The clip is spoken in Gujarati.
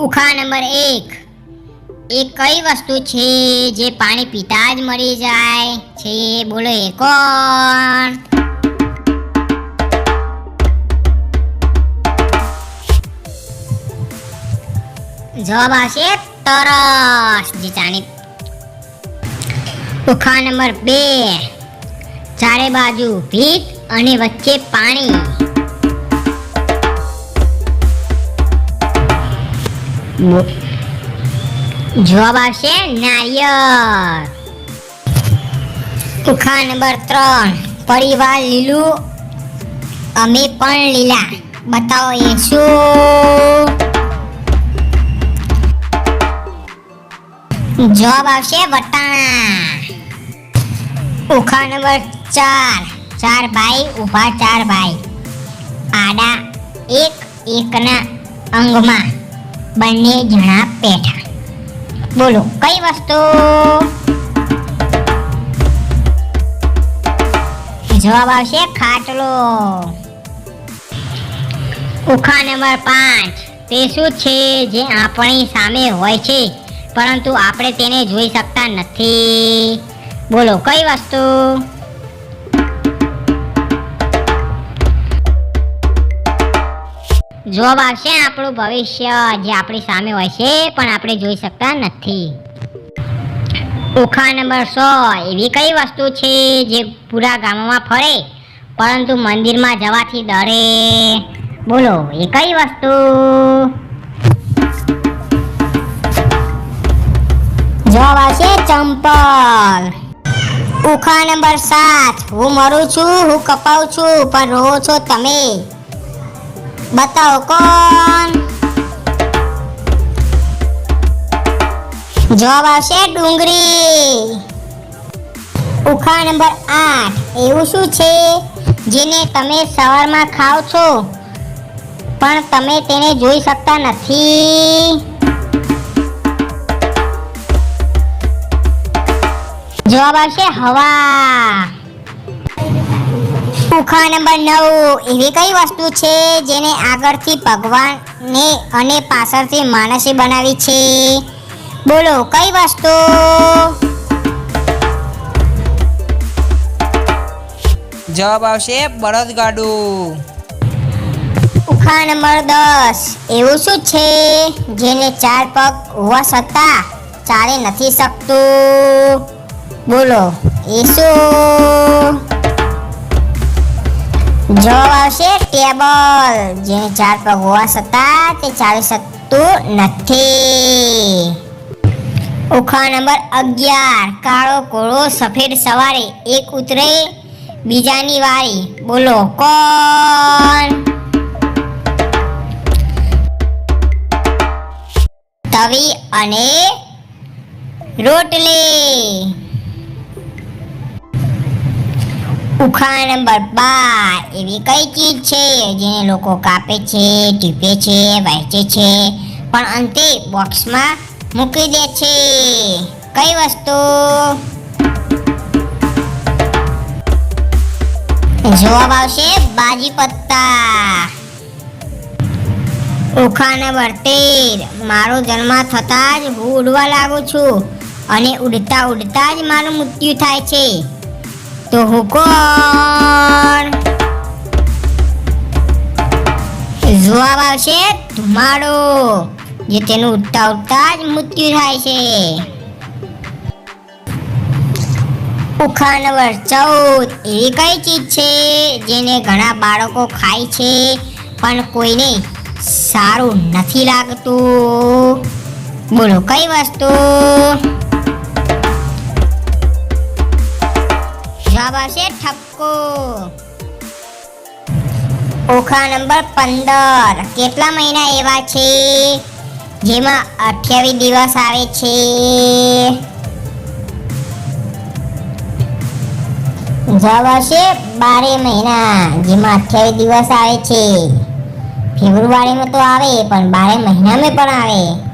ઉખા નંબર એક. એ કઈ વસ્તુ છે જે પાણી પીતા જ મરી જાય છે? બોલો એ કોણ? જવાબ આવશે તરસ. જે, જાણી. ઉખા નંબર બે. ચારે બાજુ ભીત અને વચ્ચે પાણી. જવાબ આવશે નાયર ઉખા નંબર ત્રણ, પરિવાર લીલું, અમે પણ લીલા. બતાવો એ શું? જવાબ આવશે વટાણા. ઉખા નંબર ચાર ચાર ભાઈ ઊભા ચાર ભાઈ આડા એક, એકના અંગમાં. બંને જણા બેઠા. બોલો, કઈ વસ્તુ? જવાબ આવશે ખાટલો. ઉખા નંબર પાંચ. તે શું છે જે આપણી સામે હોય છે, પરંતુ આપણે તેને જોઈ શકતા નથી? બોલો, કઈ વસ્તુ? જવાબ આવશે આપણું ભવિષ્ય જે આપણી સામે હોય છે, પણ આપણે જોઈ શકતા નથી. ઉખા નંબર સો, એવી કઈ વસ્તુ છે જે પૂરા ગામમાં ફરે, પરંતુ મંદિરમાં જવાથી ડરે? બોલો, એ કઈ વસ્તુ? જવાબ આવશે ચંપલ. ઉખા નંબર સાત, હું મરું છું, હું કપાઉં છું, પણ રહો છો તમે? બતાવો કોણ જવાબ આવશે ડુંગળી. ઉખા નંબર આઠ. એવું શું છે? જેને તમે સવારમાં ખાઓ છો, પણ તમે તેને જોઈ શકતા નથી. જવાબ આવશે હવા. ઉખા નંબર નવ. એવી કઈ વસ્તુ છે જેને આગળથી ભગવાને અને પાછળથી માણસે બનાવી છે? બોલો કઈ વસ્તુ? જવાબ આવશે બળદગાડું. ઉખા નંબર દસ. એવું શું છે જેને ચાર પગ હોવા છતાં ચાલી નથી શકતું? બોલો એ શું? જવાબ આવશે ટેબલ. જે ચાર પર હોવા છતાં તે ચાલી શકતું નથી. ઉખા નંબર અગિયાર. કાળો કોળો સફેદ સવારે એક ઉતરે બીજાની વારી. બોલો, કોણ? તવી અને રોટલી. ઉખા નંબર બાર. એવી કઈ ચીજ છે જેને લોકો કાપે છે, ટીપે છે, વહેંચે છે, પણ અંતે બોક્સમાં મૂકી દે છે. કઈ વસ્તુ? જવાબ આવશે બાજી પત્તા. ઉખાણ નંબર તેર. મારો જન્મ થતાં જ હું ઉડવા લાગુ છું અને ઉડતા ઉડતા જ મારું મૃત્યુ થાય છે. તો હું કોણ? જવાબ આવશે ધુમાડો, જે તેનું ઉડતા ઉડતા જ મૃત્યુ થાય છે. ઉખા નંબર ચૌદ એવી કઈ ચીજ છે જેને ઘણા બાળકો ખાય છે, પણ કોઈને સારું નથી લાગતું? બોલો કઈ વસ્તુ? જવાબ ઠપકો ઓખા નંબર પંદર કેટલા મહિના એવા છે જેમાં અઠ્યાવીસ દિવસ આવે છે જવાબ આવશે બારે મહિના જેમાં અઠ્યાવીસ દિવસ આવે છે ફેબ્રુઆરીમાં તો આવે પણ બારે મહિનામાં પણ આવે